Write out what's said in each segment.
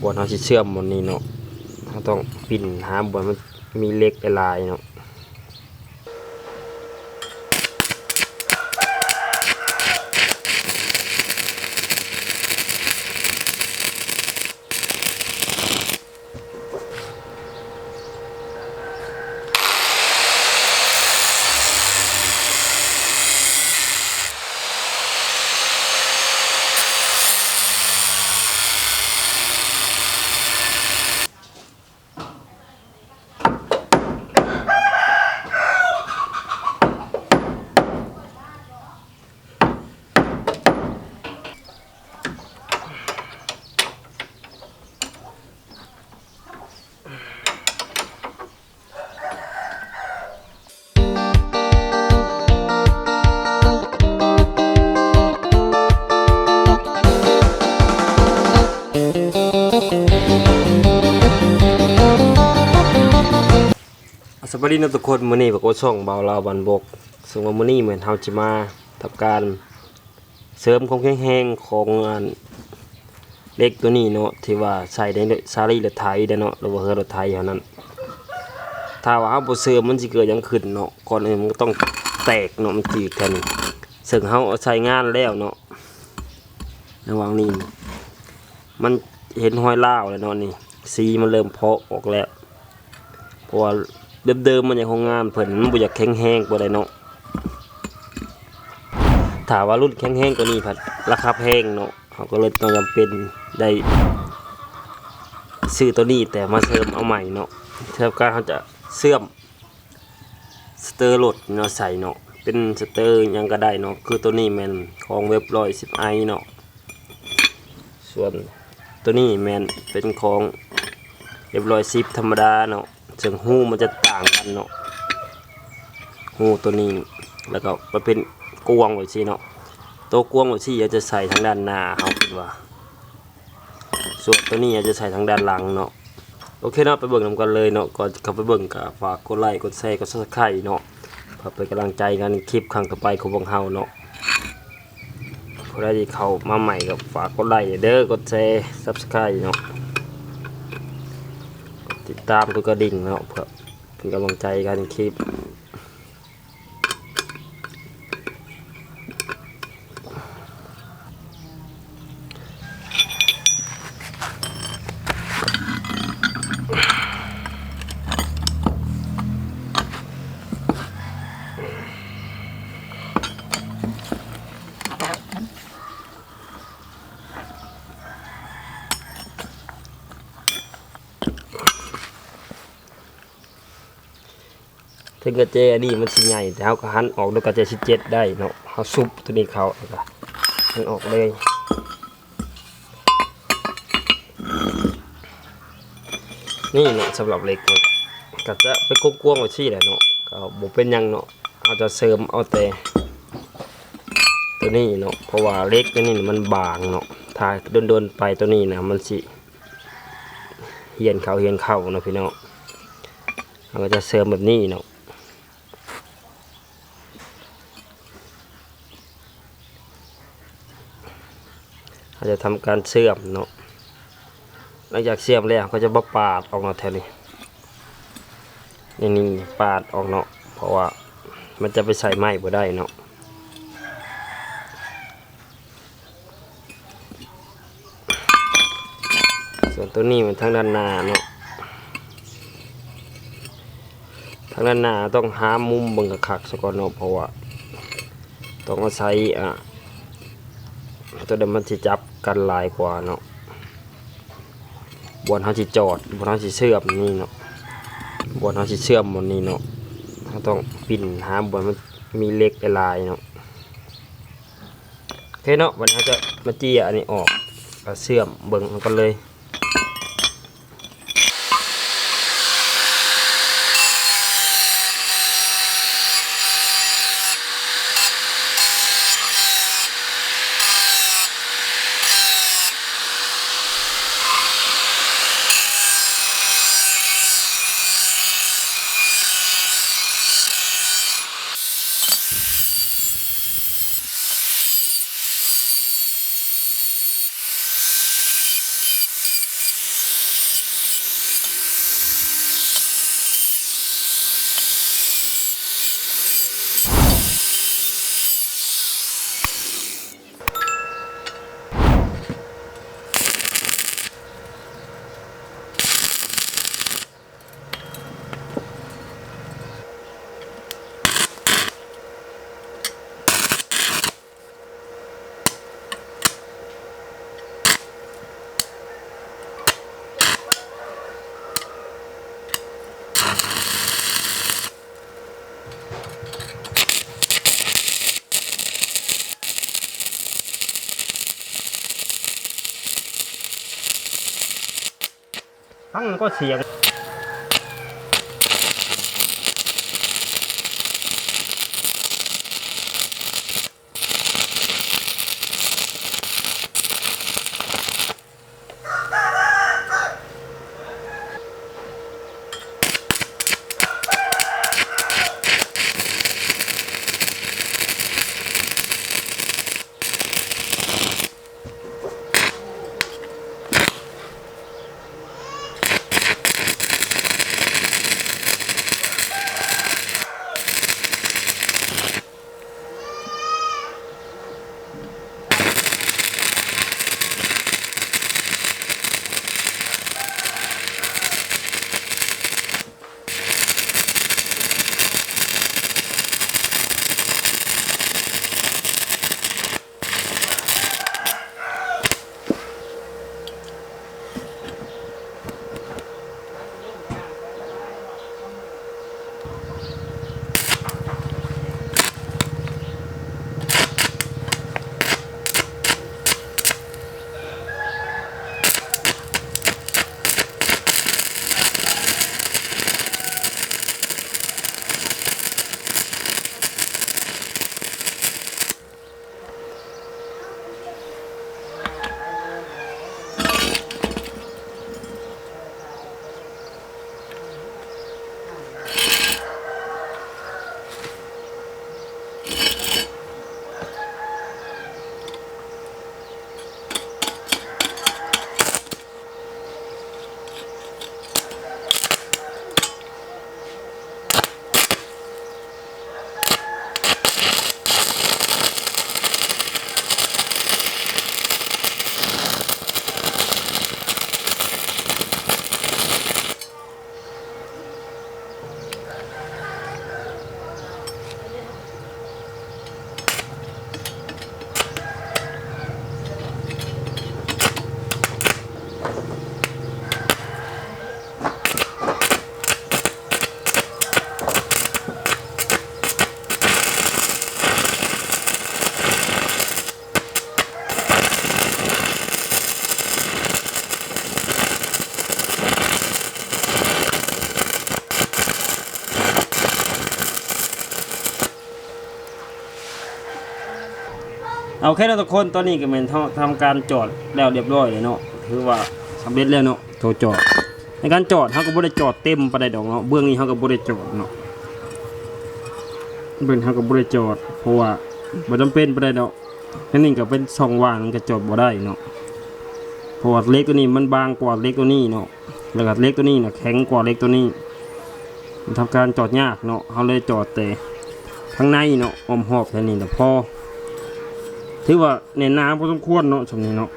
บนเขาสิเชื่อมบนนี้เนาะเขาต้องปิ่นหาบนมันมีเล็กหลายเนาะ สวัสดีนะทุกคนมื้อนี้บอกว่าช่องเบาลาวบันบกซึ่งว่ามื้อนี้เหมือนเฮาจะมาทำการเสริมความแข็งแรงของอันเล็กตัวนี้เนาะที่ว่าใส่ในซาลีรถไถเด้เนาะหรือว่าเฮือรถไถเท่านั้น ถ้าว่าเฮาบ่เสริมมันสิเกิดหยังขึ้นเนาะก่อนอื่นมันก็ต้องแตกเนาะมันจีกันซึ่งเฮาใช้งานแล้วเนาะระว่างนี้มันเห็นรอยร้าวแล้วเนาะนี่สีมันเริ่มเพาะออกแล้วเพราะว่า เดิมๆมันยังคงงานเพิ่นมันบ่อยากแข็งแห้งบ่ได้เนาะถ้าว่ารุ่นแข็งแห้งกว่านี้พัดราคาแพงเนาะเขาก็เลยต้องจำเป็นได้ซื้อตัวนี้แต่มาเสริมเอาใหม่เนาะเท่าการเขาจะเสื่อมสเตอร์รถเนาะใส่เนาะเป็นสเตอร์ยังก็ได้เนาะคือตัวนี้แมนของเว็บร้อยสิบไอเนาะส่วนตัวนี้แมนเป็นของเว็บร้อยสิบธรรมดาเนาะ ซึ่งหูมันจะต่างกันเนาะหูตัวนี้แล้วก็มันเป็นกวงไว้สิเนาะตัวกวงไว้สิจะใส่ทางด้านหน้าเขาคิดว่า ส่วนตัวนี้จะใส่ทางด้านหลังเนาะโอเคเนาะไปเบิ่งนำกันเลยเนาะก่อนเข้าไปเบิ่งก็ฝากกดไลค์กดแชร์กดซับสไครต์เนาะเพื่อเป็นกำลังใจกันคลิปครั้งต่อไปของพวกเฮาเนาะผู้ใดที่เข้ามาใหม่ก็ฝากกดไลค์เด้อกดแชร์ซับสไครต์เนาะ ตามกดกระดิ่งเนาะเพื่อเป็นกำลังใจกันคลิป ถึงกระเจอันนี้มันสิใหญ่แต่เขาก็หันออกด้วยกระเจสิเจ็ดได้เนาะเขาซุปตัวนี้เขาแล้วก็หันออกเลยนี่เนาะสำหรับเหล็กก็จะไปกวงๆไว้ที่แหละเนาะก็บ่เป็นยังเนาะเอาจะเสริมเอาแต่ตัวนี้เนาะเพราะว่าเล็กตัวนี้มันบางเนาะถ้าโดนๆไปตัวนี้นะมันสิเหียนเขาเหียนเข้าเนาะพี่เน้องเราก็จะเสริมแบบนี้เนาะ เขาจะทำการเชื่อมเนาะหลังจากเชื่อมแล้วเขาจะมาปาดออกเนาะแถวนี้นี่นี่ปาดออกเนาะเพราะว่ามันจะไปใส่ไม้บ่ได้เนาะส่วนตัวนี้มันทางด้านหน้าเนาะทางด้านหน้าต้องหามุมบิ่งกะคักๆซะก่อนเนาะเพราะว่าต้องอาศัยอะตัวเดิมมันสิจับ กันลายกว่าเนาะบนเขาสิจอดบนเขาสิเชื่อมนี่เนาะบนเขาสิเชื่อมบนนี้เนาะเขาต้องปิ่นหาบนมันมีเล็กลายเนาะโอเคเนาะวันนี้จะมาจี้อันนี้ออกเชื่อมเบิ่งกันเลย ทั้งมันก็เสียง เอาแค่นั้นทุกคนตอนนี้ก็เป็นทำการจอดแล้วเรียบร้อยเลยเนาะถือว่าสำเร็จแล้วเนาะโทรจอด ในการจอดเขาก็บ่ได้จอดเต็มไปได้ดอกเนาะเบื้องนี้เขาก็บ่ได้จอดเนาะเบื้องเขาก็บ่ได้จอด เพราะว่าบ่จำเป็นไปได้ดอกนั่นนี่ก็เป็นช่องว่างมันก็จอดบ่ได้เนาะเพราะว่าเล็กตัวนี้มันบางกว่าเล็กตัวนี้เนาะแล้วก็เล็กตัวนี้เนาะแข็งกว่าเล็กตัวนี้มันทำการจอดยากเนาะเขาเลยจอดแต่ข้างในเนาะออมหอบแค่นี้แต่พอ ถือว่าเน้นน้ำพอสมควรเนาะสำนี้เนาะ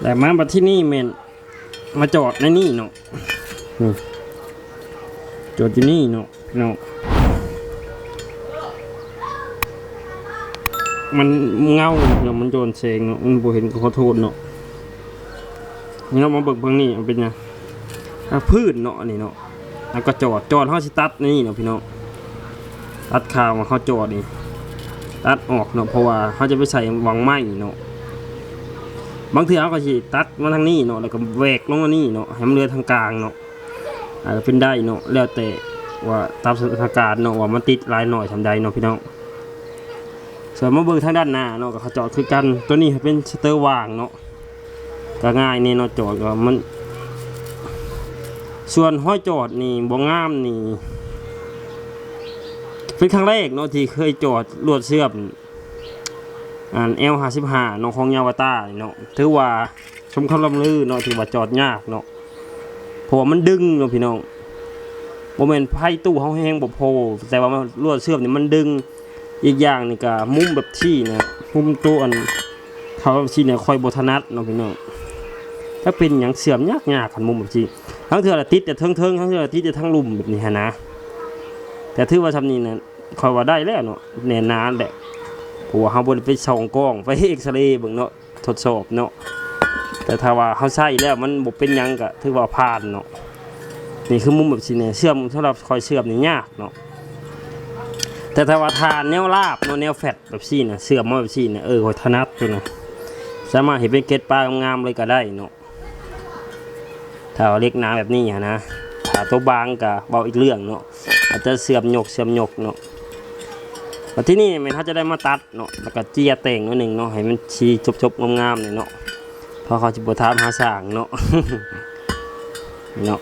แต่มาบัดที่นี่เมนมาจอดในนี่เนาะนี่จอดอยู่นี่เนาะเนาะมันเงาเนาะมันโดนเสงเนาะมันบ่เห็นก็ขอโทษเนาะนี่เนาะมาเบิกเบิ่งนี่มันเป็นไงอะพืชเนาะอันนี่เนาะแล้วก็จอดจอดเฮาสิตัดนี่เนาะพี่น้องตัดข่าวมาเขาจอดนี่ ตัดออกเนาะเพราะว่าเขาจะไปใส่วังไหมเนาะบางทีเขาก็สิตัดมาทางนี้เนาะแล้วก็แหวกลงมานี่เนาะให้มันเรือทางกลางเนาะอาจจะเป็นได้เนาะแล้วแต่ว่าตามสถานการณ์เนาะว่ามันติดลายหน่อยทำใดเนาะพี่น้องส่วนมาเบิ่งทางด้านหน้าเนาะก็เขาจอดคือกันตัวนี้เป็นสเตอร์วางเนาะก็ง่ายนี่เนาะจอดก็มัน ส่วนห้อยจอดนี่บ่งามนี่ เป็นครั้งแรกเนาะที่เคยจอดลวดเชื่อมอ่านเอลห้าสิบห้าเนาะของยาวตาเนาะถือว่าสมคำลำลือเนาะถือว่าจอดยากเนาะเพราะว่ามันดึงเนาะพี่น้องโมเมนต์ไพ่ตู้เขาแห้งบ่พแต่ว่ามันลวดเชื่อมนี่มันดึงอีกอย่างนี่ก็มุมแบบที่นะมุมตัวอันเขาที่เนี่ยคอยบทนัดเนาะพี่น้องถ้าเป็นอย่างเสื่อมยากยากขันมุมแบบที่ทั้งเทือละติดแต่เทิงเทิงทั้งเทือละติดแต่ทั้งลุ่มแบบนี้ฮะนะ แต่ถือว่าทำนี้นะคอยว่าได้แล้วเนาะแน่นานแหละเพราะว่าเขาบริไปส่องกล้องไปเอ็กซเรย์เบิ่งเนาะทดสอบเนาะแต่ถ้าว่าเขาใช้แล้วมันบ่เป็นยังก็ถือว่าผ่านเนาะนี่คือมุมแบบสิเนี่ยเชื่อมสำหรับคอยเชื่อมนี่ยากเนาะแต่ถ้าว่าทานแนวราบเนาะแนวแฟตแบบซี่นะเชื่อมมาแบบซี่นะเออคอยถนัดเลยนะสามารถเห็นเป็นเกล็ดปลางามๆเลยก็ได้เนาะถ้าเล็กหนาแบบนี้นนะถ้าตัวบางก็เบาอีกเรื่องเนาะ อาจจะเสื่อมหยกเสื่อมหยกเนาะแต่ที่นี่มันเขาจะได้มาตัดเนาะแล้วก็เจียแต่งนิดหนึ่งเนาะให้มันชีจบๆงามๆเลยเนาะเพราะเขาจะบทามหาสางเนาะเนาะ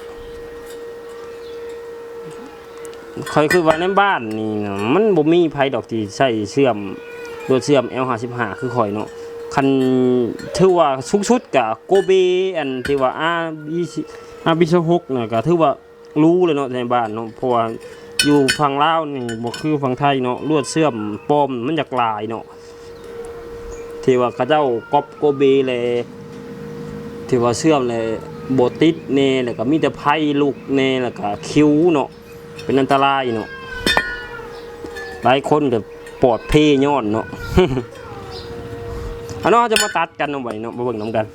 คอยคือว่าในบ้านนี่เนาะมันบ่มีไผดอกที่ใช้เชื่อมรวเชื่อม L55 คือข่อยเนาะคันถือว่าสุกชุดกับโกเบอันที่ว่า RB RB26 นะก็ถือว่า รู้เลยเนาะในบ้านเนาะเพราะว่าอยู่ฝั่งลาวนี่บ่คือฝั่งไทยเนาะลวดเชื่อมปอมมันอยากลายเนาะที่ว่าเขาเจ้าก๊อปโกเบเลยที่ว่าเชื่อมเลยโบติดเน่แล้วก็มีแต่ไพ่ลูกเน่แล้วก็คิ้วเนาะเป็นอันตรายเนาะหลายคนก็ปอดเพย้อนเนาะอันนั้นจะมาตัดกันเอาไว้เนาะมาเบิ่งน้ำกัน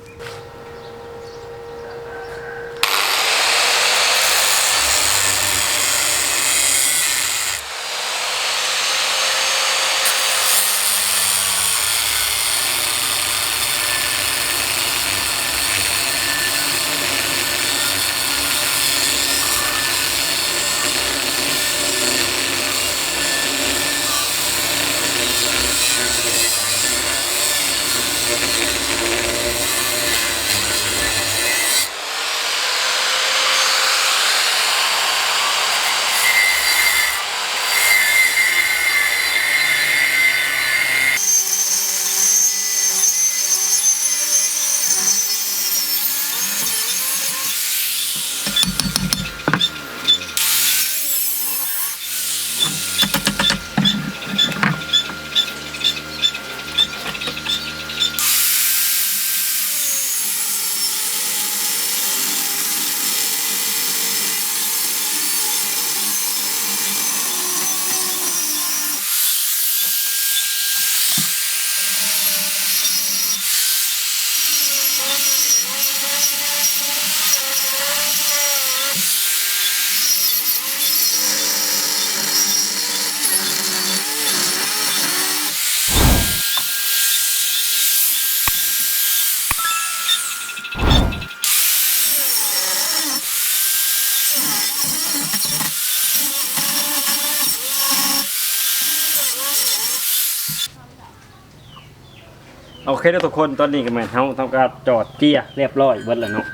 โอเคทุกคนตอนนี้ก็แม่นเฮาทำการจอดเกียร์เรียบร้อยเบิดแล้วเนาะ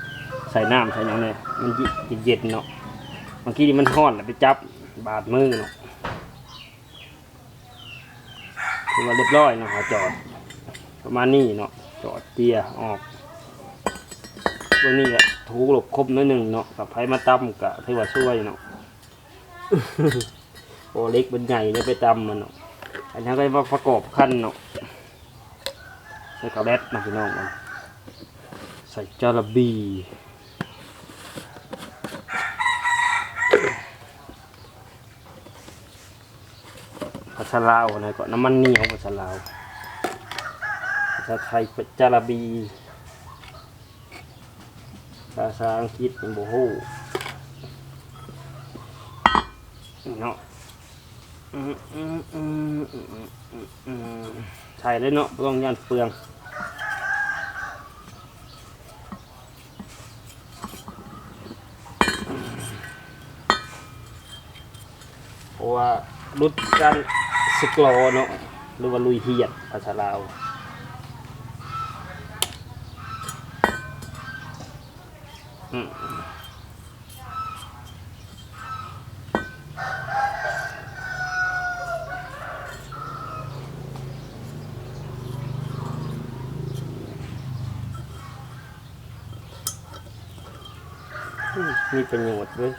ใส่น้ำใส่หยังเลยมันเย็นเนาะเมื่อกี้นี่มันร้อนแล้วไปจับบาดมือเนาะคือว่าเรียบร้อยเนาะจอดประมาณนี้เนาะจอดเกียร์ออกตรงนี้ก็ถูกหลบครบนิดหนึ่งเนาะกับไผมาตำกะถือว่าช่วยเนาะโอเล็กเป็นใหญ่เลยไปตำมันเนาะอันนี้ก็มาประกอบขั้นเนาะ ใส่กระแดดนะพี่น้องมันใส่จาระบีภาษาลาวนะก่อนน้ำมันเหนียวภาษาลาวภาษาไทยเป็นจาระบีภาษาอังกฤษเป็นโบฮูเนาะอืมอืมอืมอืมอืม ใส่เลยเนาะต้องยันเปลืองเพราะว่ารุดกันสกลอเนาะหรือว่าลุยเฮียดภาษาลาว มีประโยชน์ด้วย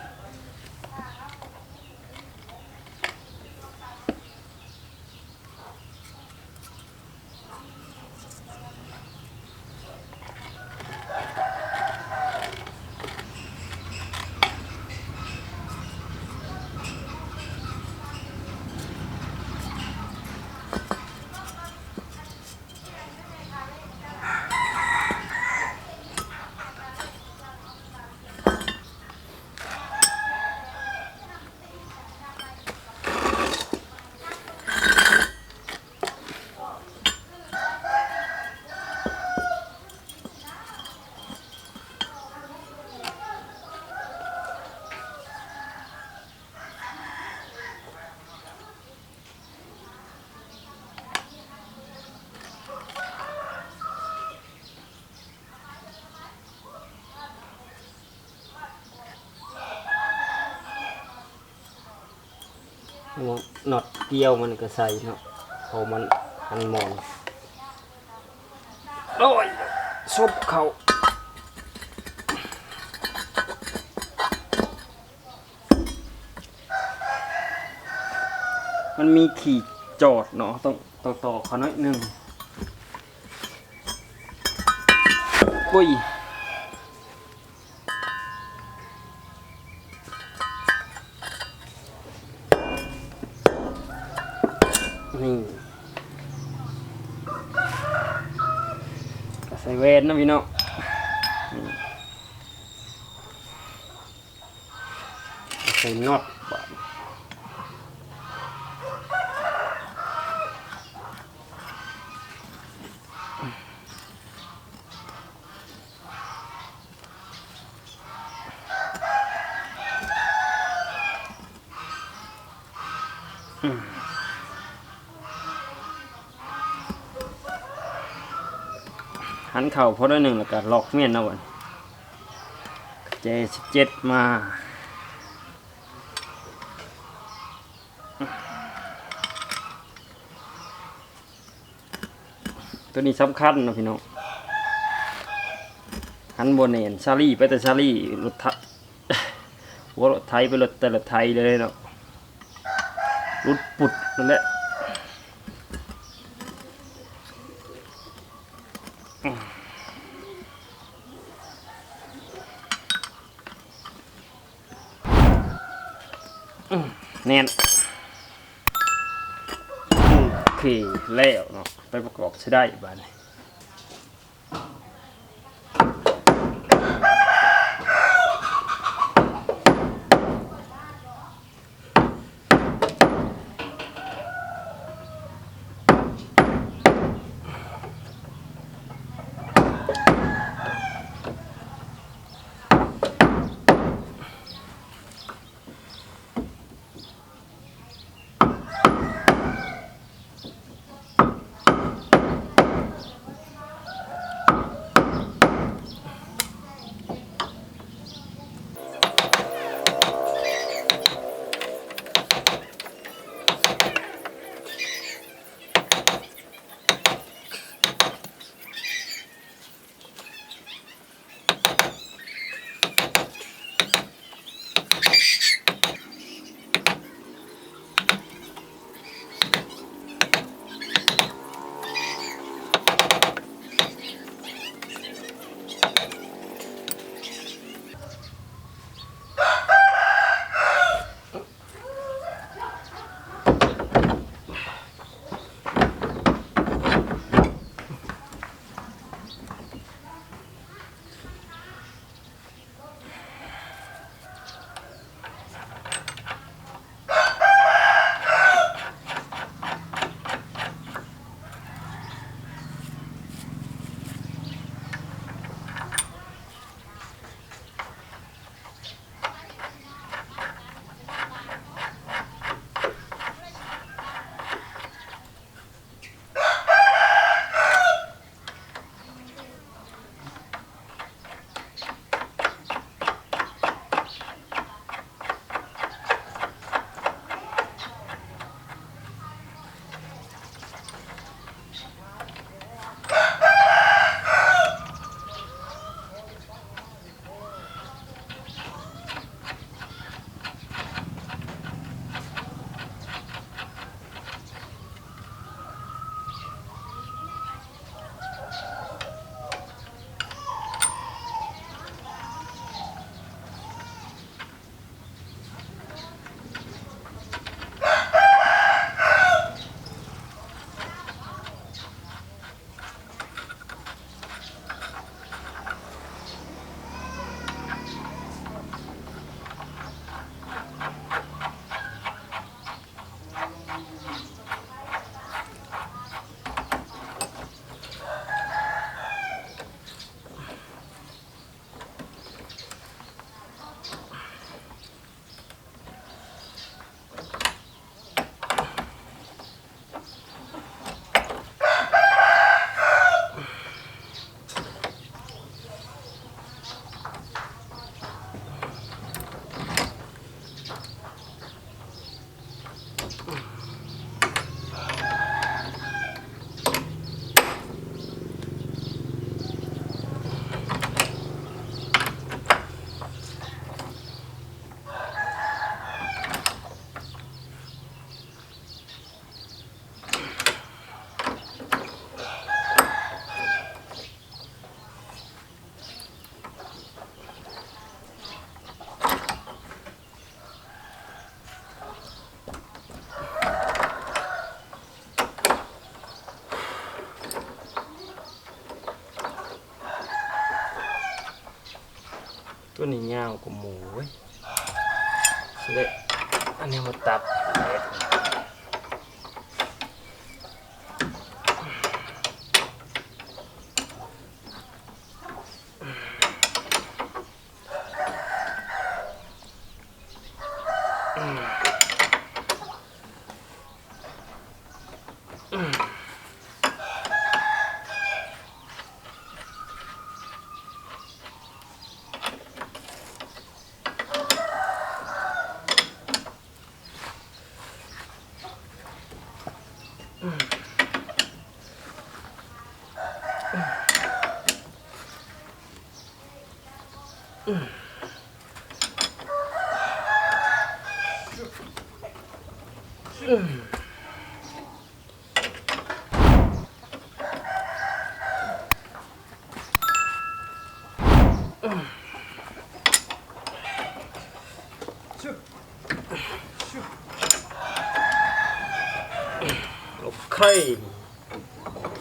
น็อตเกี่ยวมันก็ใส่เนาะพอมันหันมองโอ้ยซบเขามันมีขีดจอดเนาะต้องต้อต่อเขาหน่อยหนึ่งปุ้ย นี่ก็ใส่เวนนะพี่น้องนี่ใส่น็อตบาด หันเข่าพอด้วยหนึ่งแล้วก็ล็อกเมียนนะวันเจสิบเจ็ดมาตัวนี้สำคัญนะพี่น้องหันบนเนนซารี่ไปแต่ซารี่รถไทหัวรถไทยไปรถแต่รถไทยเลยเนาะุดปุดนั่นแหละแน่นโอเคแล้วเนาะไปประกอบใช้ได้บ้านนี้ อัน นี้มาตัด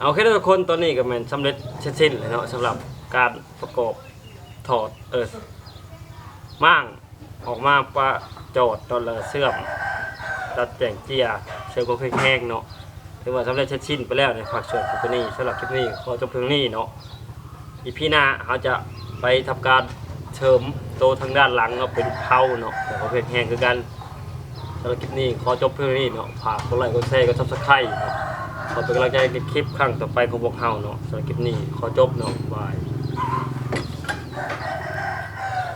โอเคเอาแค่ทุกคนตอนนี้ก็แมันสำเร็จเสร็จสิ้นเลยเนาะสำหรับการประกอบถอดเออม่างออกมาประโจทย์ตอนละเสื่อมตัดแต่งเจียเชื่อมก็แห้งๆเนาะถือว่าสำเร็จเสร็จสิ้นไปแล้วในภาคส่วนของตัวนี้สำหรับคลิปนี้ขอจบเพียงนี้เนาะ อีพีหน้าเขาจะไปทำการเชิมโตทางด้านหลังเนาะเป็นเผาเนาะแต่เขาเพลงแห้งคือกันสำหรับคลิปนี้ขอจบเพียงนี้เนาะฝากกดไลค์กดแชร์กดซับสไครต์เนาะขอเป็นกำลังใจในคลิปครั้งต่อไปของพวกเราเนาะสำหรับคลิปนี้ขอจบเนาะบาย